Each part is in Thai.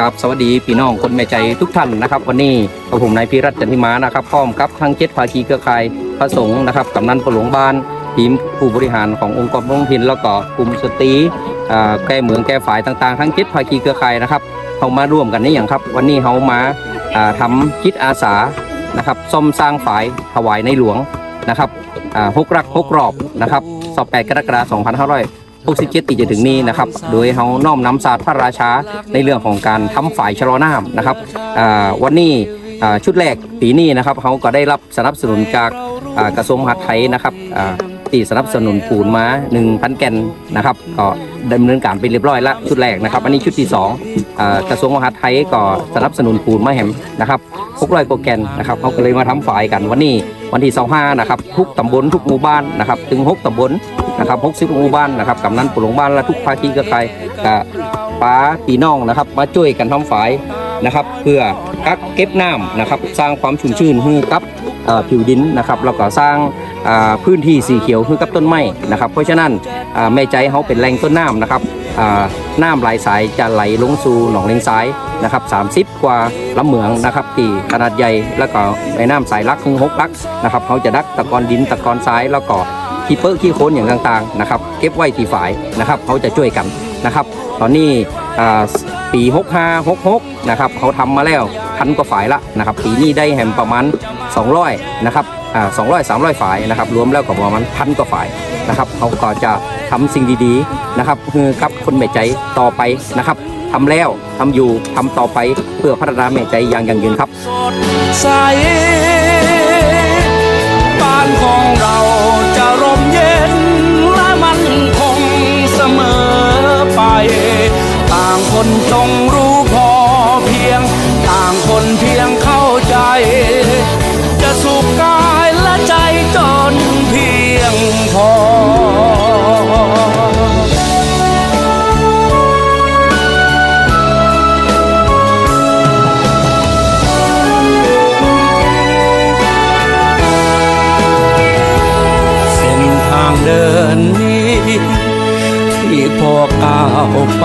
กับสวัสดีพี่น้องคนแม่ใจทุกท่านนะครับ วันนี้กับผมนายพิรัตจันทิมานะครับพร้อมกับทั้งเจ็ดภาคีเครือข่ายพระสงฆ์นะครับกำนันปหลวงบ้านทีมผู้บริหารขององค์กรท้องถิ่นแล้วก็กลุ่มสตรีแก้เมืองแก้ฝ่ายต่างๆ ทั้งเจ็ดภาคีเครือข่ายนะครับเขามาร่วมกันนี่อย่างครับ วันนี้เขามาอ่าทำจิตอาสานะครับซ่อมสร้างฝ่ายถวายในหลวงนะครับหกรักหกรอบนะครับสอบแปดกรกฎาคม2500 67ที่จะถึงนี้นะครับ โดยเขาน้อมนำศาสตร์พระราชาในเรื่องของการทำฝ่ายชะลอน้ำนะครับวันนี้ชุดแรกปีนี้นะครับเขาก็ได้รับสนับสนุนจากกระทรวงมหาดไทยนะครับอ่าที่สนับสนุนปูนมา1,000แกนนะครับก็ดำเนินการไปเรียบร้อยแล้วชุดแรกนะครับ อันนี้ชุดที่2อ่ากระทรวงมหาดไทยก็สนับสนุนปูนมาแหมนะครับ600โปรแกรมนะครับเขาก็เลยมาทำฝ่ายกันวันนี้วันที่25นะครับทุกตำบลทุกหมู่บ้านนะครับถึง 6ตำบล นะครับ60หมู่บ้านนะครับกำนันปุหลงบ้านและทุกภาคีเครือข่ายกับป้าปีน้องนะครับ มาช่วยกันทำฝายนะครับเพื่อกักเก็บน้ำนะครับสร้างความชุ่มชื้นให้กับผิวดินนะครับแล้วก็สร้างพื้นที่สีเขียวให้กับต้นไม้นะครับ เพราะฉะนั้นแม่ใจเขาเป็นแหล่งต้นน้ำนะครับน้ำไหลายสายจะไหลลงสู่หนองเลงซ้ายนะครับ30 กว่าลำเหมืองนะครับที่ขนาดใหญ่แล้วก็ในน้ำสายลักถึงหกลักนะครับเขาจะดักตะกอนดินตะกอนทรายแล้วก็ ขี้เปิ้ลขี้โคลนอย่างต่างๆนะครับเก็บไว้ที่ฝายนะครับเขาจะช่วยกันนะครับตอนนี้อ่าปี65 66นะครับเขาทำมาแล้วพันกว่าฝายละนะครับปีนี้ได้แหมประมาณ 200นะครับสอ่า200 300ฝ่ายนะครับรวมแล้วก็ประมาณพันกว่าฝายนะครับเขาก็จะทำสิ่งดีๆนะครับคือกับคนแม่ใจต่อไปนะครับทำแล้วทำอยู่ทำต่อไปเพื่อพัฒนาแม่ใจอย่างยั่งยืนครับ คนจงรู้พอเพียง ต่างคนเพียงเข้าใจ จะสุขกายและใจจนเพียงพอเส้นทางเดินนี้ที่พ่อก้าวไป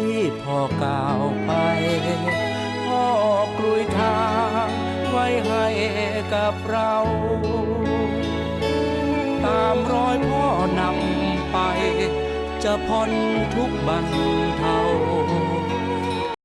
ที่พ่อก้าวไปพ่อกลุยทางไว้ให้กับเรา ตามรอยพ่อนำไป จะพ้นทุกบรรเทา